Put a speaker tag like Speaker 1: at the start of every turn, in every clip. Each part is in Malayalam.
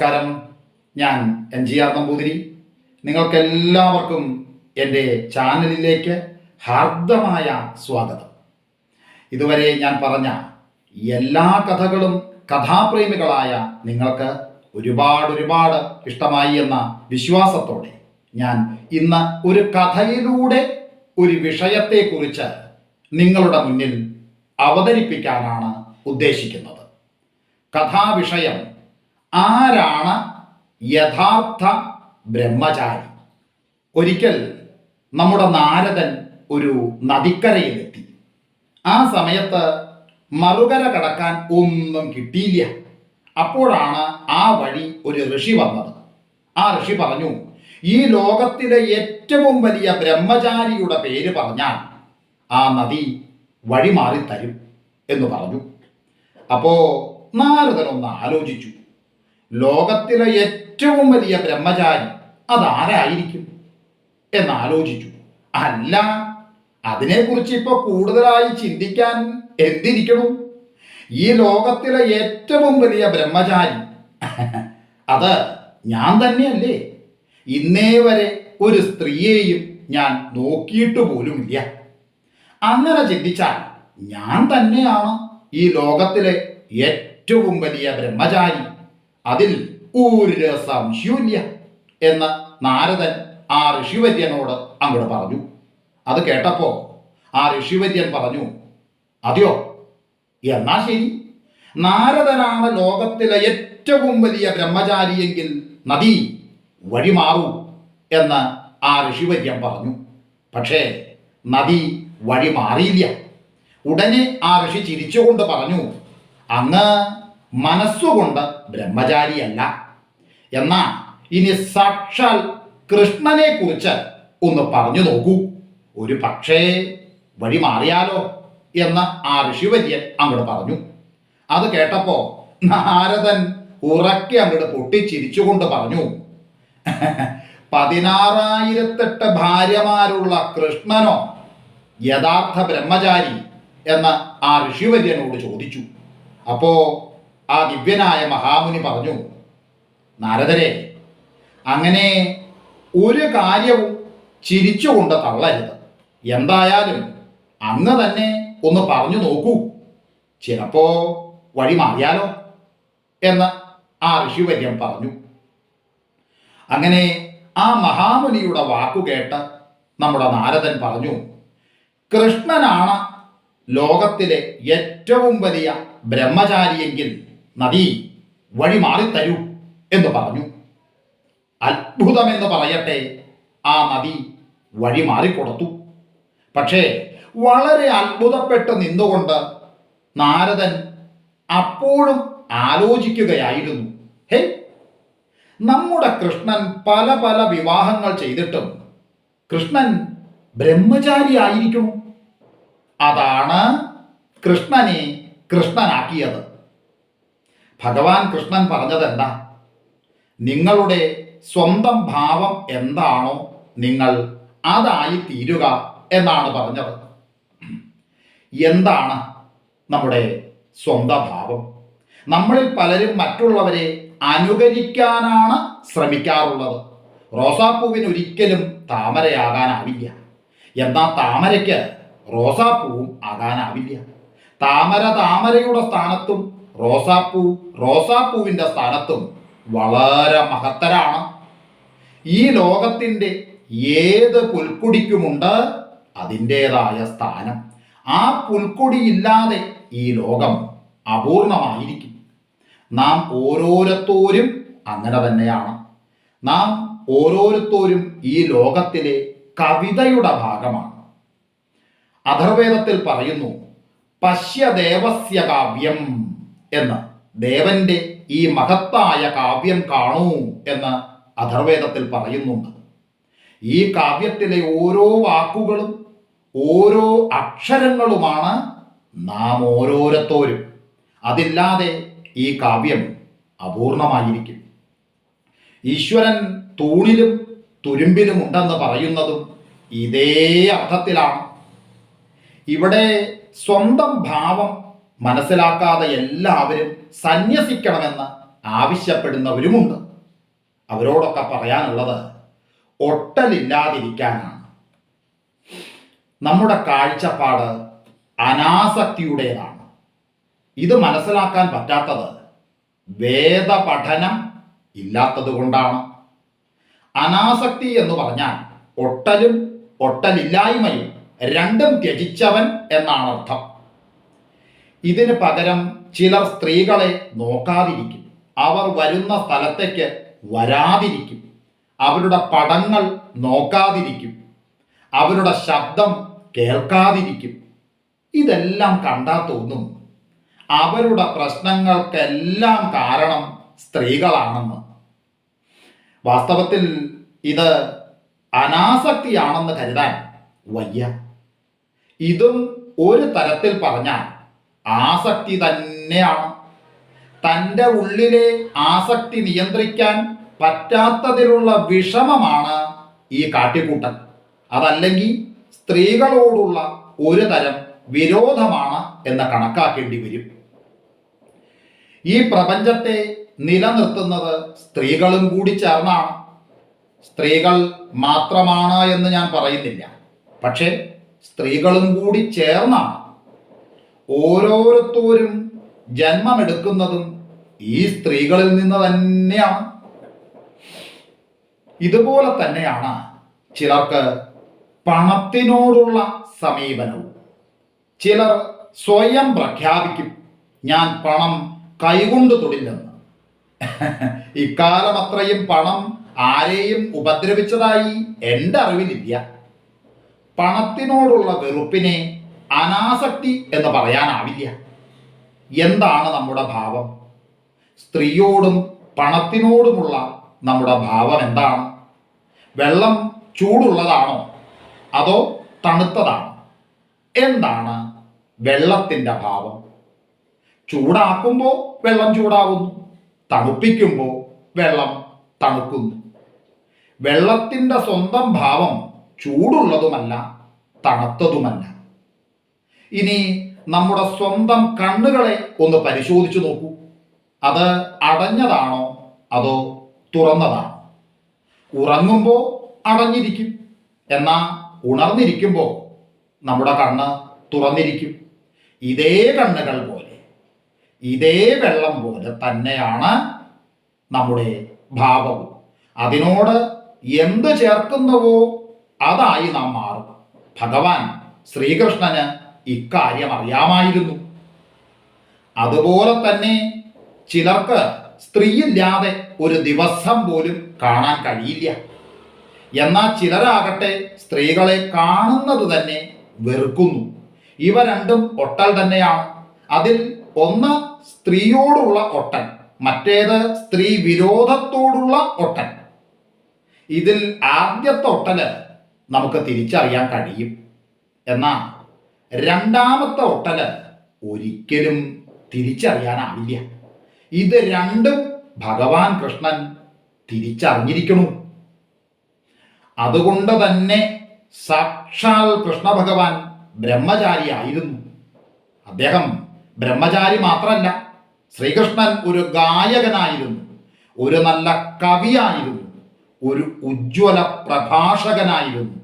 Speaker 1: നമസ്കാരം. ഞാൻ എൻ ജി ആർ നമ്പൂതിരി. നിങ്ങൾക്കെല്ലാവർക്കും എന്റെ ചാനലിലേക്ക് ഹാർദമായ സ്വാഗതം. ഇതുവരെ ഞാൻ പറഞ്ഞ എല്ലാ കഥകളും കഥാപ്രേമികളായ നിങ്ങൾക്ക് ഒരുപാട് ഒരുപാട് ഇഷ്ടമായി എന്ന വിശ്വാസത്തോടെ ഞാൻ ഇന്ന് ഒരു കഥയിലൂടെ ഒരു വിഷയത്തെക്കുറിച്ച് നിങ്ങളുടെ മുന്നിൽ അവതരിപ്പിക്കാനാണ് ഉദ്ദേശിക്കുന്നത്. കഥാവിഷയം ആരാണ് യഥാർത്ഥ ബ്രഹ്മചാരി? ഒരിക്കൽ നമ്മുടെ നാരദൻ ഒരു നദിക്കരയിലെത്തി. ആ സമയത്ത് മറുകര കടക്കാൻ ഒന്നും കിട്ടിയില്ല. അപ്പോഴാണ് ആ വഴി ഒരു ഋഷി വന്നത്. ആ ഋഷി പറഞ്ഞു ഈ ലോകത്തിലെ ഏറ്റവും വലിയ ബ്രഹ്മചാരിയുടെ പേര് പറഞ്ഞാൽ ആ നദി വഴി തരും എന്ന് പറഞ്ഞു. അപ്പോ നാരദനൊന്ന് ആലോചിച്ചു. ലോകത്തിലെ ഏറ്റവും വലിയ ബ്രഹ്മചാരി അതാരായിരിക്കും? എന്നാലോചിച്ചു. അല്ല അതിനെക്കുറിച്ച് ഇപ്പോൾ കൂടുതലായി ചിന്തിക്കാൻ എന്തിരിക്കണം? ഈ ലോകത്തിലെ ഏറ്റവും വലിയ ബ്രഹ്മചാരി. അത് ഞാൻ തന്നെയല്ലേ. ഇന്നേ വരെ ഒരു സ്ത്രീയെയും ഞാൻ നോക്കിയിട്ട് പോലുമില്ല. അങ്ങനെ ചിന്തിച്ചാൽ ഞാൻ തന്നെയാണ് ഈ ലോകത്തിലെ ഏറ്റവും വലിയ ബ്രഹ്മചാരി. അതിൽ ഒരു സംശയമില്ല എന്ന് നാരദൻ ആ ഋഷിവര്യനോട് അങ്ങോട്ട് പറഞ്ഞു. അത് കേട്ടപ്പോ ആ ഋഷിവര്യൻ പറഞ്ഞു അതെയോ? എന്നാ ശരി. നാരദനാണ് ലോകത്തിലെ ഏറ്റവും വലിയ ബ്രഹ്മചാരിയെങ്കിൽ നദി വഴിമാറൂ എന്ന് ആ ഋഷിവര്യൻ പറഞ്ഞു. പക്ഷേ നദി വഴി മാറിയില്ല. ഉടനെ ആ ഋഷി ചിരിച്ചുകൊണ്ട് പറഞ്ഞു അങ്ങ് മനസ്സുകൊണ്ട് ബ്രഹ്മചാരിയല്ല. എന്നാ ഇനി സാക്ഷാൽ കൃഷ്ണനെ കുറിച്ച് ഒന്ന് പറഞ്ഞു നോക്കൂ. ഒരു പക്ഷേ വഴി മാറിയാലോ എന്ന് ആ ഋഷിവര്യൻ അങ്ങോട്ട് പറഞ്ഞു. അത് കേട്ടപ്പോ നാരദൻ ഉറക്കി അങ്ങോട്ട് പൊട്ടിച്ചിരിച്ചുകൊണ്ട് പറഞ്ഞു പതിനാറായിരത്തെട്ട് ഭാര്യമാരുള്ള കൃഷ്ണനോ യഥാർത്ഥ ബ്രഹ്മചാരി? എന്ന് ആ ഋഷിവര്യനോട് ചോദിച്ചു. അപ്പോ ആ ദിവ്യനായ മഹാമുനി പറഞ്ഞു നാരദരെ അങ്ങനെ ഒരു കാര്യവും ചിരിച്ചുകൊണ്ട് തള്ളരുത്. എന്തായാലും അന്ന് തന്നെ ഒന്ന് പറഞ്ഞു നോക്കൂ. ചിലപ്പോ വഴി മാറിയാലോ? എന്ന് ആ ഋഷിവര്യൻ പറഞ്ഞു. അങ്ങനെ ആ മഹാമുനിയുടെ വാക്കുകേട്ട് നമ്മുടെ നാരദൻ പറഞ്ഞു കൃഷ്ണനാണ് ലോകത്തിലെ ഏറ്റവും വലിയ ബ്രഹ്മചാരിയെങ്കിൽ നദി വഴി മാറിത്തരൂ എന്ന് പറഞ്ഞു. അത്ഭുതമെന്ന് പറയട്ടെ ആ നദി വഴി മാറിക്കൊടുത്തു പക്ഷേ വളരെ അത്ഭുതപ്പെട്ട് നിന്നുകൊണ്ട് നാരദൻ അപ്പോഴും ആലോചിക്കുകയായിരുന്നു. ഹേ നമ്മുടെ കൃഷ്ണൻ പല പല വിവാഹങ്ങൾ ചെയ്തിട്ടും കൃഷ്ണൻ ബ്രഹ്മചാരി ആയിരിക്കും. അതാണ് കൃഷ്ണനെ കൃഷ്ണനാക്കിയത്. ഭഗവാൻ കൃഷ്ണൻ പറഞ്ഞതെന്താ? നിങ്ങളുടെ സ്വന്തം ഭാവം എന്താണോ നിങ്ങൾ അതായി തീരുക എന്നാണ് പറഞ്ഞത്. എന്താണ് നമ്മുടെ സ്വന്തം ഭാവം? നമ്മളിൽ പലരും മറ്റുള്ളവരെ അനുകരിക്കാനാണ് ശ്രമിക്കാറുള്ളത്. റോസാപ്പൂവിന് ഒരിക്കലും താമരയാകാനാവില്ല. എന്നാൽ താമരയ്ക്ക് റോസാപ്പൂവും ആകാനാവില്ല. താമര താമരയുടെ സ്ഥാനത്തും റോസാപ്പൂ റോസാപ്പൂവിന്റെ സ്ഥാനത്തും വളരെ മഹത്തരാണ്. ഈ ലോകത്തിന്റെ ഏത് പുൽക്കുടിക്കുമുണ്ട്? അതിന്റേതായ സ്ഥാനം. ആ പുൽക്കുടിയില്ലാതെ ഈ ലോകം അപൂർണമായിരിക്കും. നാം ഓരോരുത്തോരും അങ്ങനെ തന്നെയാണ്. നാം ഓരോരുത്തോരും ഈ ലോകത്തിലെ കവിതയുടെ ഭാഗമാണ്. അഥർവേദത്തിൽ പറയുന്നു പശ്യദേവസ്യ കാവ്യം എന്ന് ദേവന്റെ ഈ മഹത്തായ കാവ്യം കാണൂ എന്ന് അഥർവേദത്തിൽ പറയുന്നുണ്ട്. ഈ കാവ്യത്തിലെ ഓരോ വാക്കുകളും ഓരോ അക്ഷരങ്ങളുമാണ് നാം ഓരോരുത്തോരും. അതില്ലാതെ ഈ കാവ്യം അപൂർണമായിരിക്കും. ഈശ്വരൻ തൂണിലും തുരുമ്പിലും ഉണ്ടെന്ന് പറയുന്നതും ഇതേ അർത്ഥത്തിലാണ്. ഇവിടെ സ്വന്തം ഭാവം മനസ്സിലാക്കാതെ എല്ലാവരും സന്യസിക്കണമെന്ന് ആവശ്യപ്പെടുന്നവരുമുണ്ട്. അവരോടൊക്കെ പറയാനുള്ളത് ഒട്ടലില്ലാതിരിക്കാനാണ്. നമ്മുടെ കാഴ്ചപ്പാട് അനാസക്തിയുടേതാണ്. ഇത് മനസ്സിലാക്കാൻ പറ്റാത്തത് വേദപഠനം ഇല്ലാത്തത് കൊണ്ടാണ്. അനാസക്തി എന്ന് പറഞ്ഞാൽ ഒട്ടലും ഒട്ടലില്ലായ്മയും രണ്ടും ത്യജിച്ചവൻ എന്നാണ് അർത്ഥം ഇതിന് പകരം ചിലർ സ്ത്രീകളെ നോക്കാതിരിക്കും. അവർ വരുന്ന സ്ഥലത്തേക്ക് വരാതിരിക്കും. അവരുടെ പടങ്ങൾ നോക്കാതിരിക്കും. അവരുടെ ശബ്ദം കേൾക്കാതിരിക്കും. ഇതെല്ലാം കണ്ടാൽ തോന്നും അവരുടെ പ്രശ്നങ്ങൾക്കെല്ലാം കാരണം സ്ത്രീകളാണെന്ന്. വാസ്തവത്തിൽ ഇത് അനാസക്തിയാണെന്ന് കരുതാൻ വയ്യ. ഇതും ഒരു തരത്തിൽ പറഞ്ഞാൽ ആസക്തി തന്നെയാണ്. തന്റെ ഉള്ളിലെ ആസക്തി നിയന്ത്രിക്കാൻ പറ്റാത്തതിലുള്ള വിഷമമാണ് ഈ കാട്ടിക്കൂട്ടൽ അതല്ലെങ്കിൽ സ്ത്രീകളോടുള്ള ഒരു തരം വിരോധമാണ് എന്ന് കണക്കാക്കേണ്ടി വരും. ഈ പ്രപഞ്ചത്തെ നിലനിർത്തുന്നത് സ്ത്രീകളും കൂടി ചേർന്നാണ്. സ്ത്രീകൾ മാത്രമാണ് എന്ന് ഞാൻ പറയുന്നില്ല. പക്ഷേ സ്ത്രീകളും കൂടി ചേർന്നാണ് ഓരോരുത്തരും ജന്മമെടുക്കുന്നതും ഈ സ്ത്രീകളിൽ നിന്ന് തന്നെയാണ്. ഇതുപോലെ തന്നെയാണ് ചിലർക്ക് പണത്തിനോടുള്ള സമീപനവും. ചിലർ സ്വയം പ്രഖ്യാപിക്കും ഞാൻ പണം കൈകൊണ്ട് തൊടില്ലെന്ന്. ഇക്കാലം അത്രയും പണം ആരെയും ഉപദ്രവിച്ചതായി എന്റെ അറിവിലില്ല. പണത്തിനോടുള്ള വെറുപ്പിനെ അനാസക്തി എന്ന് പറയാനാവില്ല. എന്താണ് നമ്മുടെ ഭാവം? സ്ത്രീയോടും പണത്തിനോടുമുള്ള നമ്മുടെ ഭാവം എന്താണ്? വെള്ളം ചൂടുള്ളതാണോ? അതോ തണുത്തതാണോ? എന്താണ് വെള്ളത്തിന്റെ ഭാവം ചൂടാക്കുമ്പോൾ വെള്ളം ചൂടാകുന്നു തണുപ്പിക്കുമ്പോൾ വെള്ളം തണുക്കുന്നു. വെള്ളത്തിന്റെ സ്വന്തം ഭാവം ചൂടുള്ളതുമല്ല തണുത്തതുമല്ല. ഇനി നമ്മുടെ സ്വന്തം കണ്ണുകളെ ഒന്ന് പരിശോധിച്ചു നോക്കൂ. അത് അടഞ്ഞതാണോ? അതോ തുറന്നതാണോ? ഉറങ്ങുമ്പോൾ അടഞ്ഞിരിക്കും. എന്നാൽ ഉണർന്നിരിക്കുമ്പോൾ നമ്മുടെ കണ്ണ് തുറന്നിരിക്കും. ഇതേ കണ്ണുകൾ പോലെ ഇതേ വെള്ളം പോലെ തന്നെയാണ് നമ്മുടെ ഭാവവും. അതിനോട് എന്ത് ചേർക്കുന്നുവോ അതായി നാം മാറും. ഭഗവാൻ ശ്രീകൃഷ്ണന് ഇക്കാര്യം അറിയാമായിരുന്നു. അതുപോലെ തന്നെ ചിലർക്ക് സ്ത്രീയില്ലാതെ ഒരു ദിവസം പോലും കാണാൻ കഴിയില്ല. എന്നാൽ ചിലരാകട്ടെ സ്ത്രീകളെ കാണുന്നത് തന്നെ വെറുക്കുന്നു. ഇവ രണ്ടും ഒട്ടൽ തന്നെയാണ്. അതിൽ ഒന്ന് സ്ത്രീയോടുള്ള ഒട്ടൻ മറ്റേത് സ്ത്രീ വിരോധത്തോടുള്ള ഒട്ടൻ. ഇതിൽ ആദ്യത്തെ ഒട്ടൽ നമുക്ക് തിരിച്ചറിയാൻ കഴിയും. എന്നാൽ രണ്ടാമത്തെ ഒട്ടൽ ഒരിക്കലും തിരിച്ചറിയാനാവില്ല. ഇത് രണ്ടും ഭഗവാൻ കൃഷ്ണൻ തിരിച്ചറിഞ്ഞിരിക്കണു അതുകൊണ്ട് തന്നെ സാക്ഷാൽ കൃഷ്ണ ഭഗവാൻ ബ്രഹ്മചാരിയായിരുന്നു. അദ്ദേഹം ബ്രഹ്മചാരി മാത്രമല്ല ശ്രീകൃഷ്ണൻ ഒരു ഗായകനായിരുന്നു ഒരു നല്ല കവിയായിരുന്നു ഒരു ഉജ്ജ്വല പ്രഭാഷകനായിരുന്നു.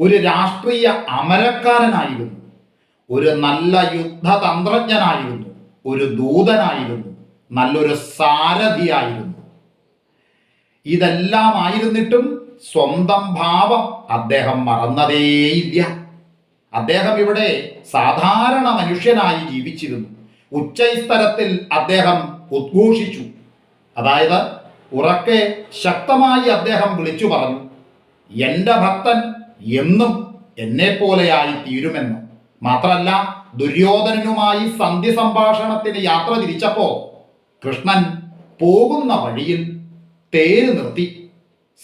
Speaker 1: ഒരു രാഷ്ട്രീയ അമരക്കാരനായിരുന്നു. ഒരു നല്ല യുദ്ധതന്ത്രജ്ഞനായിരുന്നു. ഒരു ദൂതനായിരുന്നു. നല്ലൊരു സാരഥിയായിരുന്നു. ഇതെല്ലാം ആയിരുന്നിട്ടും സ്വന്തം ഭാവം അദ്ദേഹം മറന്നതേയില്ല. അദ്ദേഹം ഇവിടെ സാധാരണ മനുഷ്യനായി ജീവിച്ചിരുന്നു. ഉച്ചസ്ഥലത്തിൽ അദ്ദേഹം ഉദ്ഘോഷിച്ചു. അതായത് ഉറക്കെ ശക്തമായി അദ്ദേഹം വിളിച്ചു പറഞ്ഞു എന്റെ ഭക്തൻ എന്നും എന്നെപ്പോലെയായി തീരുമെന്ന്. മാത്രമല്ല ദുര്യോധനനുമായി സന്ധി സംഭാഷണത്തിന് യാത്ര തിരിച്ചപ്പോ കൃഷ്ണൻ പോകുന്ന വഴിയിൽ തേര് നിർത്തി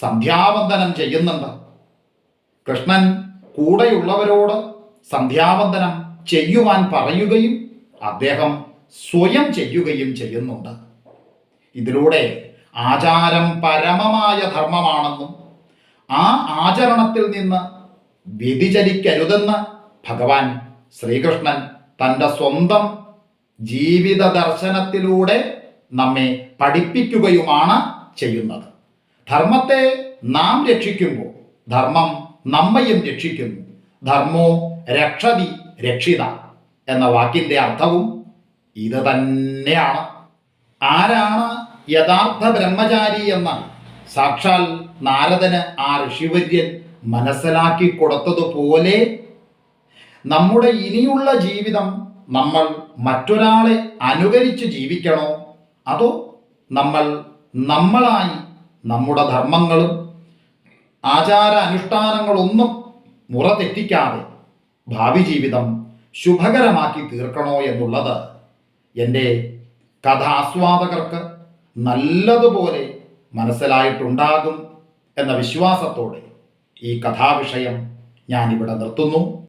Speaker 1: സന്ധ്യാവന്ദനം ചെയ്യുന്നുണ്ട്. കൃഷ്ണൻ കൂടെയുള്ളവരോട് സന്ധ്യാവന്ദനം ചെയ്യുവാൻ പറയുകയും അദ്ദേഹം സ്വയം ചെയ്യുകയും ചെയ്യുന്നുണ്ട്. ഇതിലൂടെ ആചാരം പരമമായ ധർമ്മമാണെന്നും ആ ആചരണത്തിൽ നിന്ന് വ്യതിചലിക്കരുതെന്ന് ഭഗവാൻ ശ്രീകൃഷ്ണൻ തന്റെ സ്വന്തം ജീവിത ദർശനത്തിലൂടെ നമ്മെ പഠിപ്പിക്കുകയുമാണ് ചെയ്യുന്നത്. ധർമ്മത്തെ നാം രക്ഷിക്കുമ്പോൾ ധർമ്മം നമ്മയും രക്ഷിക്കുന്നു. ധർമ്മോ രക്ഷതി രക്ഷിത എന്ന വാക്കിന്റെ അർത്ഥവും ഇത് തന്നെയാണ്. ആരാണ് യഥാർത്ഥ ബ്രഹ്മചാരി എന്ന് സാക്ഷാൽ നാരദന് ആ ഋഷിവര്യൻ മനസ്സിലാക്കി കൊടുത്തതുപോലെ നമ്മുടെ ഇനിയുള്ള ജീവിതം നമ്മൾ മറ്റൊരാളെ അനുകരിച്ച് ജീവിക്കണോ? അതോ നമ്മൾ നമ്മളായി നമ്മുടെ ധർമ്മങ്ങളും ആചാര അനുഷ്ഠാനങ്ങളൊന്നും മുറ തെറ്റിക്കാതെ ഭാവി ജീവിതം ശുഭകരമാക്കി തീർക്കണോ എന്നുള്ളത് എന്റെ കഥാസ്വാദകർക്ക് നല്ലതുപോലെ മനസ്സിലായിട്ടുണ്ടാകും എന്ന വിശ്വാസത്തോടെ ഈ കഥാവിഷയം ഞാനിവിടെ നിർത്തുന്നു.